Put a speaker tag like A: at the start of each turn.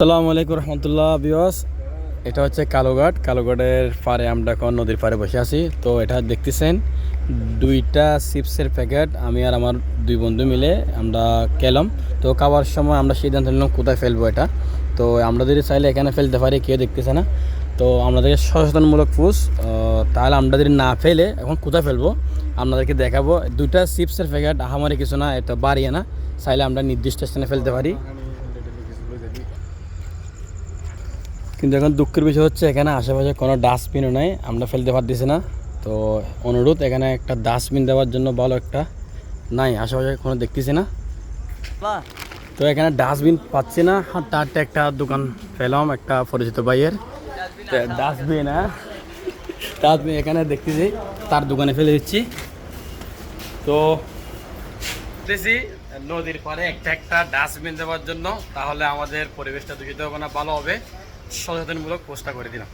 A: আসসালামু আলাইকুম রহমতুল্লাহ বিয়স এটা হচ্ছে কালোঘাট। কালোঘাটের পারে আমরা এখন নদীর পাড়ে বসে আছি। তো এটা দেখতেছেন, দুইটা চিপসের প্যাকেট। আমি আর আমার দুই বন্ধু মিলে আমরা খেলাম। তো খাওয়ার সময় আমরা সিদ্ধান্ত নিলাম কোথায় ফেলব এটা। তো আমরা যদি চাইলে এখানে ফেলতে পারি, কেউ দেখতেছে না। তো আমাদেরকে সচেতনমূলক পুষ তাহলে আমরা যদি না ফেলে এখন কোথায় ফেলব, আপনাদেরকে দেখাবো। দুইটা চিপসের প্যাকেট, আহামারি কিছু না, এটা বাড়িয়ে না। চাইলে আমরা নির্দিষ্ট স্থানে ফেলতে পারি। কিন্তু এখন দুঃখের বিষয় হচ্ছে এখানে আশেপাশে কোনো ডাস্টবিনও নেই আমরা ফেলতে পারতেছি না। তো অনুরোধ এখানে একটা ডাস্টবিন দেওয়ার জন্য ভালো একটা নাই আশেপাশে কোনো দেখতেছি না। তো এখানে ডাস্টবিন পাচ্ছি না তার একটা দোকান পেলাম একটা পরিচিত ভাইয়ের। ডাস্টবিন হ্যাঁ? ডাস্টবিন এখানে দেখতেছি তার দোকানে ফেলে দিচ্ছি। তো দেখতেছি নদীর পাড়ে একটা একটা ডাস্টবিন দেওয়ার জন্য তাহলে আমাদের পরিবেশটা দূষিত হবে না ভালো হবে। সচেতনমূলক পোস্টটা করে দিলাম।